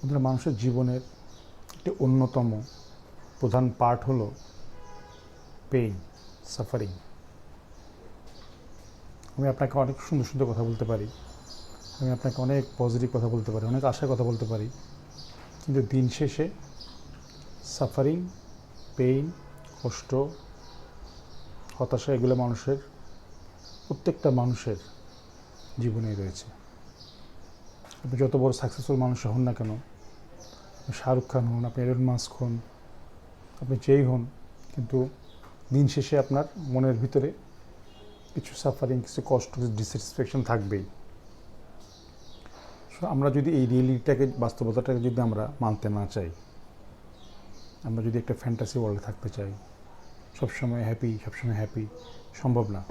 বন্ধুরা মানুষের জীবনের একটি অন্যতম প্রধান পার্ট হলো পেইন সাফারিং আমি আপনাকে অনেক সুন্দর সুন্দর কথা বলতে পারি। আমি আপনাকে অনেক পজিটিভ কথা বলতে পারি, অনেক আশার কথা বলতে পারি। কিন্তু দিন শেষে সাফারিং পেইন কষ্ট, হতাশা, এগুলো মানুষের, প্রত্যেকটা মানুষের জীবনেই রয়েছে। আপনি যত বড় সাকসেসফুল মানুষ হন না কেন শাহরুখ খান হন, আপনি এলন মাস্ক হন, আপনি যেই হন, কিন্তু দিন শেষে আপনার মনের ভিতরে কিছু সাফারিং কিছু কষ্ট, কিছু ডিসস্যাটিসফ্যাকশন থাকবেই। আমরা যদি এই রিয়েলিটিটাকে বাস্তবতাটাকে যদি আমরা মানতে না চাই, আমরা যদি একটা ফ্যান্টাসি ওয়ার্ল্ডে থাকতে চাই, সবসময় হ্যাপি সবসময় হ্যাপি সম্ভব না।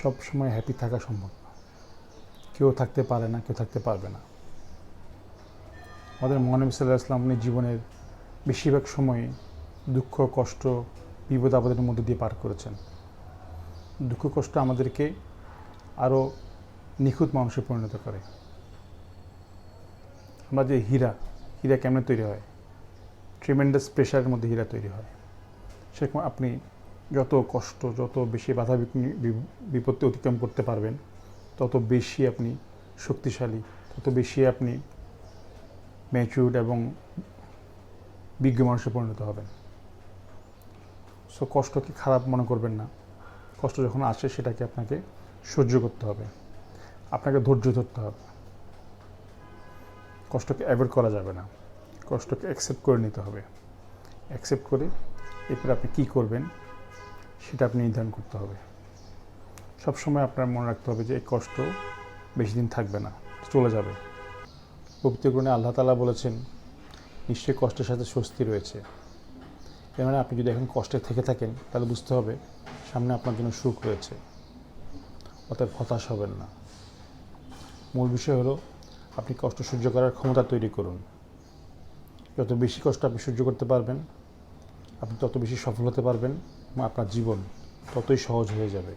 সব সময় হ্যাপি থাকা সম্ভব। কেউ থাকতে পারে না, কেউ থাকতে পারবে না। আমাদের মহানবী সাল্লাহ ইসলাম উনি জীবনের বেশিরভাগ সময়ে দুঃখ, কষ্ট, বিপদ, আপদের মধ্যে দিয়ে পার করেছেন। দুঃখ, কষ্ট আমাদেরকে আরও নিখুঁত মানুষে পরিণত করে। আমরা যে হীরা হীরা কেমনে তৈরি হয়? ট্রিমেন্ডাস প্রেশারের মধ্যে হীরা তৈরি হয়। সেরকম আপনি যত কষ্ট, যত বেশি বাধা বিপত্তি অতিক্রম করতে পারবেন তত বেশি আপনি শক্তিশালী, তত বেশি আপনি ম্যাচিউর্ড এবং বিজ্ঞ মানুষে পরিণত হবেন। সো কষ্টকে খারাপ মনে করবেন না। কষ্ট যখন আসে, সেটাকে আপনাকে সহ্য করতে হবে। আপনাকে ধৈর্য ধরতে হবে। কষ্টকে অ্যাভয়েড করা যাবে না। কষ্টকে অ্যাকসেপ্ট করে নিতে হবে। অ্যাকসেপ্ট করে এরপর আপনি কী করবেন, সেটা আপনি নির্ধারণ করতে হবে। সবসময় আপনার মনে রাখতে হবে যে এই কষ্ট বেশি দিন থাকবে না, চলে যাবে। পবিত্র গ্রহণে আল্লাহ তালা বলেছেন, নিশ্চয়ই কষ্টের সাথে স্বস্তি রয়েছে। এর মানে আপনি যদি এখন কষ্টে থেকে থাকেন, তাহলে বুঝতে হবে সামনে আপনার জন্য সুখ রয়েছে। অতএব হতাশ হবেন না। মূল বিষয় হলো, আপনি কষ্ট সহ্য করার ক্ষমতা তৈরি করুন। যত বেশি কষ্ট আপনি সহ্য করতে পারবেন, আপনি তত বেশি সফল হতে পারবেন এবং আপনার জীবন ততই সহজ হয়ে যাবে।